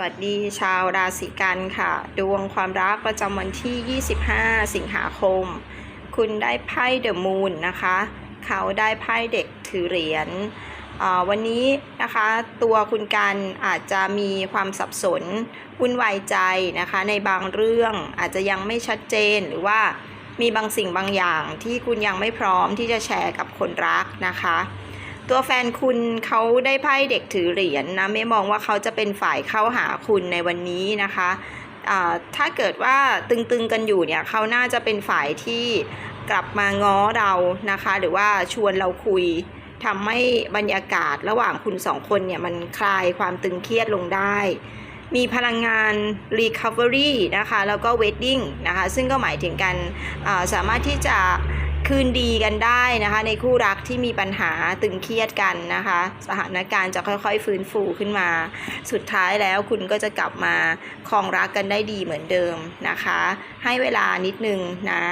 สวัสดีชาวราศีกันค่ะ ดวงความรักประจำวันที่ 25 สิงหาคม คุณได้ไพ่เดอะมูนนะคะ เขาได้ไพ่เด็กถือเหรียญวันนี้นะคะตัวคุณกันอาจจะมีความสับสนวุ่นวายใจนะคะ ในบางเรื่องอาจจะยังไม่ชัดเจนหรือว่ามีบางสิ่งบางอย่างที่คุณยังไม่พร้อมที่จะแชร์กับคนรักนะคะ ตัวแฟนคุณเขาได้ไพ่เด็กถือเหรียญนะไม่มองว่าเขาจะเป็นฝ่ายเข้าหาคุณในวันนี้นะคะถ้าเกิดว่าตึงๆกันอยู่เนี่ยเขาน่าจะเป็นฝ่ายที่กลับมาง้อเรานะคะ หรือว่าชวนเราคุยทำให้บรรยากาศระหว่างคุณสองคนเนี่ยมันคลายความตึงเครียดลงได้ มีพลังงาน recovery นะคะ แล้วก็ wedding นะคะ ซึ่งก็หมายถึงการสามารถที่จะ คืนดีกันได้นะคะ ในคู่รักที่มีปัญหาตึงเครียดกันนะคะ สถานการณ์จะค่อยๆ ฟื้นฟูขึ้นมา สุดท้ายแล้วคุณก็จะกลับมาคลองรักกันได้ดีเหมือนเดิมนะคะ ให้เวลานิดนึงนะ